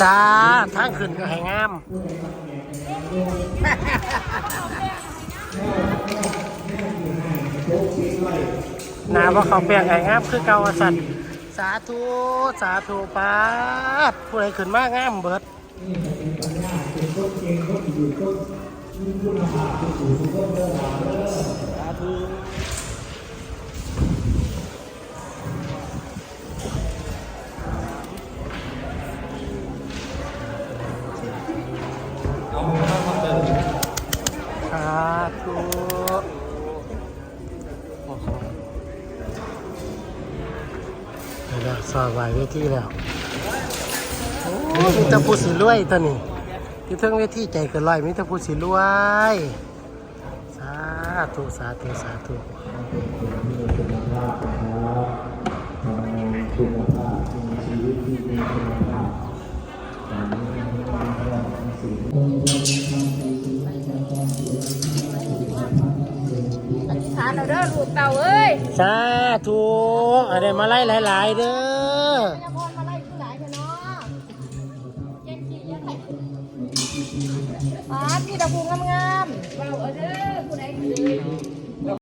จ้าทางขึ้นก็ให้งาม หนาว่าเขาเปลี่ยนไงงามคือเก่าว่าสัตว์สาธุ สาธุปาดผู้ใดขึ้นมางามเบิด สาธุโอ้โหเดี๋ยวสอบไหวเวทีแล้ว โอ้มีแตะพูสีรวยตัวนี้ที่เทิงเวทีใจเกินร้อยมีแตะพูสีรวย สาธุสาธุสาธุอธิษฐาพ นเราเด้อลูกเต่าเอ้ยสาธุอะไรมาไล่หลาย ๆ เด้อพระพรมาไล่ผู้หลายเถอะเนาะเย็นขี้เย็นไข่อ๋อพี่ตะพูงามๆเบาเอาเด้อผู้ใดคือ